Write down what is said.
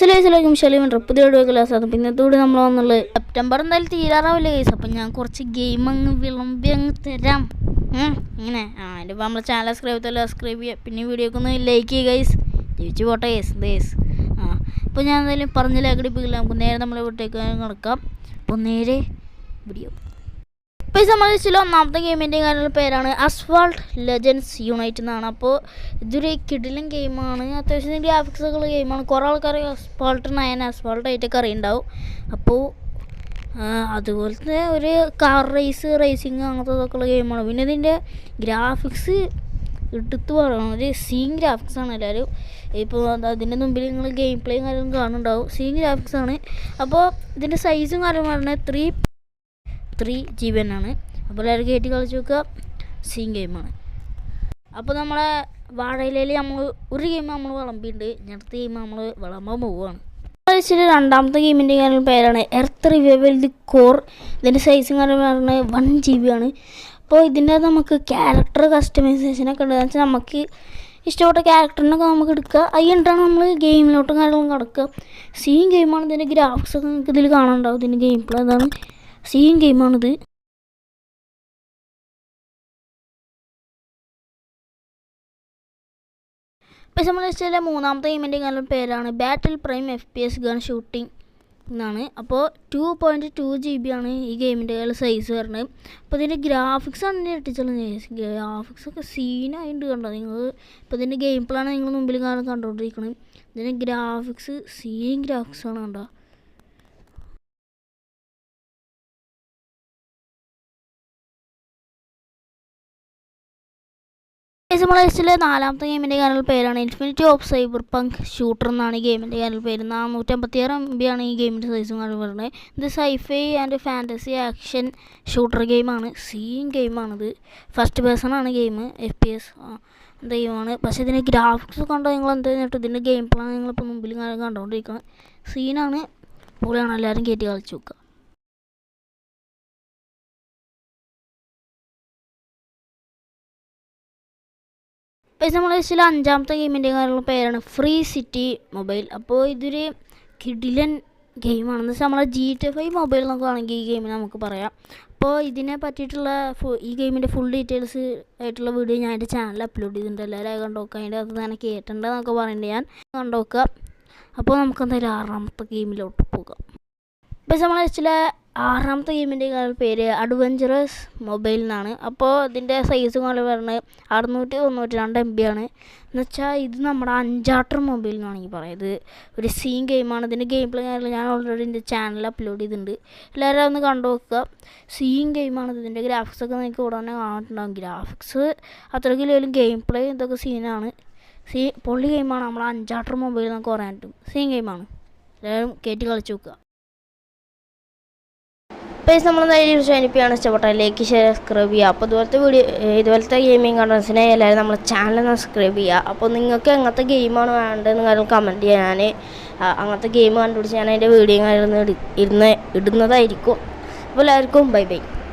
സിലേസിലേക്കും ശലിയും പുതിയ വീഡിയോ പിന്നെ ഇതോടെ നമ്മൾ വന്നുള്ളത് സെപ്റ്റംബർ എന്തായാലും തീരാറാവില്ല കേസ് അപ്പം ഞാൻ കുറച്ച് ഗെയിം അങ്ങ് വിളമ്പി അങ്ങ് തരാം. ഇങ്ങനെ. ആ അതിന്റെ ഇപ്പോൾ നമ്മുടെ ചാനൽ സബ്സ്ക്രൈബ് ചെയ്താലും സബ്സ്ക്രൈബ് ചെയ്യുക പിന്നെ വീഡിയോക്ക് ഒന്ന് ലൈക്ക് ചെയ്യുക ഗൈസ് ജീവിച്ച് പോട്ടെ ഗൈസ് ഗൈസ് ആ അപ്പോൾ ഞാൻ എന്തായാലും പറഞ്ഞില്ല അകടിപ്പിക്കില്ല നമുക്ക് നേരെ നമ്മളെ വീട്ടിലേക്ക് നടക്കാം അപ്പോൾ നേരെ വീഡിയോ ഇപ്പോൾ സംബന്ധിച്ചില്ല ഒന്നാമത്തെ ഗെയിമിന്റെ കാര്യങ്ങളുടെ പേരാണ് അസ്വാൾട്ട് ലെജൻസ് യുണൈറ്റ് എന്നാണ്. അപ്പോൾ ഇതൊരു കിടിലൻ ഗെയിമാണ് അത്യാവശ്യം ഗ്രാഫിക്സ് ഉള്ള ഗെയിമാണ് കുറേ ആൾക്കാർ അസ്വാൾട്ട് നയൻ അസ്വാൾട്ട് ആയിട്ടൊക്കെ അറിയുണ്ടാവും. അപ്പോൾ അതുപോലെ തന്നെ ഒരു കാർ റേസ് റേസിങ് അങ്ങനത്തെ ഇതൊക്കെ ഉള്ള ഗെയിമാണ് പിന്നെ ഇതിന്റെ ഗ്രാഫിക്സ് എടുത്തു പറയണം. ഒരു സീൻ ഗ്രാഫിക്സ് ആണ് എല്ലാവരും ഇപ്പോൾ അതിന്റെ മുമ്പിൽ നിങ്ങൾ ഗെയിം പ്ലേയും കാര്യങ്ങളും കാണുന്നുണ്ടാവും. സീൻ ഗ്രാഫിക്സ് ആണ്. അപ്പോൾ ഇതിന്റെ സൈസും കാര്യം പറഞ്ഞാൽ ത്രീ ത്രീ ജി ബി ആണ്. അപ്പോൾ എല്ലാവരും കയറ്റി കളിച്ച് നോക്കുക. സീൻ ഗെയിമാണ് അപ്പോൾ നമ്മളെ വാഴയിലയിൽ നമ്മൾ ഒരു ഗെയിം നമ്മൾ വിളമ്പിയിട്ടുണ്ട്. ഇനി അടുത്ത ഗെയിം നമ്മൾ വിളമ്പാൻ പോവുകയാണ്. വെച്ചിട്ട് രണ്ടാമത്തെ ഗെയിമിന്റെ കാര്യം പേരാണ് എർത്ത് റിവൈവൽ ദി കോർ ഇതിന്റെ സൈസും കാര്യം പറയുന്നത് വൺ ജി ബി ആണ്. അപ്പോൾ ഇതിന്റെ നമുക്ക് ക്യാരക്ടർ കസ്റ്റമൈസേഷനൊക്കെ ഉണ്ട്. വെച്ചാൽ നമുക്ക് ഇഷ്ടപ്പെട്ട ക്യാരക്ടറിനൊക്കെ നമുക്ക് എടുക്കുക. അത് നമ്മൾ ഗെയിമിലോട്ടും കാര്യങ്ങളും കിടക്കുക. സീൻ ഗെയിമാണ് ഇതിന്റെ ഗ്രാഫിക്സ് ഒക്കെ നിങ്ങൾക്ക് ഇതിൽ കാണാനുണ്ടാവും. ഇതിന്റെ ഗെയിം പ്ലേ അതാണ്. സീൻ ഗെയിമാണിത് ഇപ്പം സംബന്ധിച്ചാൽ മൂന്നാമത്തെ ഗെയിമിന്റെ കാര്യം പേരാണ് battle prime F P S gun shooting എന്നാണ്. അപ്പോൾ two point two G B ആണ് ഈ ഗെയിമിന്റെ കാലം സൈസ് വരുന്നത് അപ്പോൾ ഇതിന്റെ ഗ്രാഫിക്സ് ആണ് എന്റെ എട്ടിച്ചുള്ള ഗ്രാഫിക്സ് ഒക്കെ സീനായിട്ട് കണ്ടോ നിങ്ങൾ ഇപ്പോൾ ഇതിന്റെ ഗെയിം പ്ലാണ് നിങ്ങൾ മുമ്പിൽ കാണാൻ കണ്ടുകൊണ്ടിരിക്കുന്നത് ഇതിന്റെ ഗ്രാഫിക്സ് സീൻ ഗ്രാഫിക്സ് ആണ് കണ്ടോ? നമ്മളെ നാലാമത്തെ ഗെയിമിന്റെ കാനൽ പേരാണ് ഇൻഫിനിറ്റി ഓഫ് സൈബർ പങ്ക് ഷൂട്ടർ എന്നാണ് ഈ ഗെയിമിന്റെ കാനൽ പേര്. നാനൂറ്റമ്പത്തിയാറ് എം ആണ് ഈ ഗെയിമിന്റെ സൈസും കാര്യം പറയുന്നത്. ഇത് sci-fi and fantasy action shooter ഗെയിമാണ് സീൻ ഗെയിമാണിത് ഫസ്റ്റ് പേഴ്സൺ ആണ് ഗെയിം എഫ് പി എസ് ഗെയിമാണ് പക്ഷേ ഇതിന്റെ ഗ്രാഫിക്സ് കണ്ടോ നിങ്ങൾ എന്താ വെച്ചിട്ട് ഇതിന്റെ ഗെയിം പ്ലാൻ നിങ്ങളിപ്പോൾ മുമ്പിൽ കണ്ടുകൊണ്ടിരിക്കുന്നത് സീനാണ് പൊളിയാണ്. എല്ലാവരും കയറ്റി കളിച്ച് നോക്കുക. ഇപ്പോൾ നമ്മൾ വെച്ചാൽ അഞ്ചാമത്തെ ഗെയിമിന്റെ കാര്യമുള്ള പേരാണ് ഫ്രീ സിറ്റി മൊബൈൽ അപ്പോൾ ഇതൊരു കിഡിലൻ ഗെയിമാണെന്ന് വെച്ചാൽ നമ്മളെ ജി ടി ഫൈവ് മൊബൈൽ നോക്കുകയാണെങ്കിൽ ഈ ഗെയിം നമുക്ക് പറയാം. അപ്പോൾ ഇതിനെ പറ്റിയിട്ടുള്ള ഫു ഈ ഗെയിമിന്റെ ഫുൾ ഡീറ്റെയിൽസ് ആയിട്ടുള്ള വീഡിയോ ഞാൻ എന്റെ ചാനലിൽ അപ്ലോഡ് ചെയ്തിട്ടുണ്ട്. എല്ലാവരും കണ്ടോക്കുക അതിന്റെ അത് തന്നെ കേട്ടിട്ടുണ്ടെന്നൊക്കെ പറയുന്നുണ്ട് ഞാൻ. കണ്ടോക്കുക അപ്പോൾ നമുക്ക് എന്തായാലും ആറാമത്തെ ഗെയിമിലോട്ട് പോകാം. ഇപ്പോൾ നമ്മൾ വെച്ചാൽ ആറാമത്തെ ഗെയിമിന്റെ പേര് അഡ്വഞ്ചറസ് മൊബൈൽ എന്നാണ് അപ്പോൾ ഇതിന്റെ സൈസ് പോലെ പറയുന്നത് അറുന്നൂറ്റി തൊണ്ണൂറ്റി രണ്ട് എം ബി ആണ്. എന്ന് വെച്ചാൽ ഇത് നമ്മുടെ അഞ്ചാട്ടർ മൊബൈൽ എന്നാണെങ്കിൽ പറയാം. ഇത് ഒരു സീൻ ഗെയിമാണ് ഇതിന്റെ ഗെയിം പ്ലേ കാര്യങ്ങൾ ഞാൻ ഓൾറെഡി എന്റെ ചാനലിൽ അപ്ലോഡ് ചെയ്തിട്ടുണ്ട്. എല്ലാവരും ഒന്ന് കണ്ടു നോക്കുക. സീൻ ഗെയിമാണ് ഇതിന്റെ ഗ്രാഫിക്സ് ഒക്കെ നിങ്ങൾക്ക് ഉടനെ കാണിട്ടുണ്ടാകും ഗ്രാഫിക്സ് അത്രയ്ക്ക് ലേലും ഗെയിം പ്ലേ ഇതൊക്കെ സീനാണ് സീ പൊള്ളി ഗെയിമാണ് നമ്മൾ അഞ്ചാട്ടർ മൊബൈൽ എന്നൊക്കെ പറയാൻ പറ്റും സീൻ ഗെയിമാണ് എല്ലാവരും കയറ്റി കളിച്ച് നോക്കുക. പേസ് നമ്മൾ നേരിട്ട് ക്ഷണിപ്പിയാണ് ഇഷ്ടപ്പെട്ട ലൈക്ക് ഷെയർ സബ്സ്ക്രൈബ് ചെയ്യുക. അപ്പോൾ ഇതുപോലത്തെ വീഡിയോ ഇതുപോലത്തെ ഗെയിമിംഗ് കണ്ടൻസിനെ എല്ലാവരും നമ്മളെ ചാനൽ സബ്സ്ക്രൈബ് ചെയ്യുക. അപ്പോൾ നിങ്ങൾക്ക് എങ്ങനത്തെ ഗെയിമാണ് വേണ്ടതെന്ന് കാര്യം കമന്റ് ചെയ്യാൻ അങ്ങനത്തെ ഗെയിം കണ്ടുപിടിച്ച് ഞാൻ അതിന്റെ വീഡിയോ ഇരുന്ന് ഇടുന്നതായിരിക്കും. അപ്പോൾ എല്ലാവർക്കും ബൈ ബൈ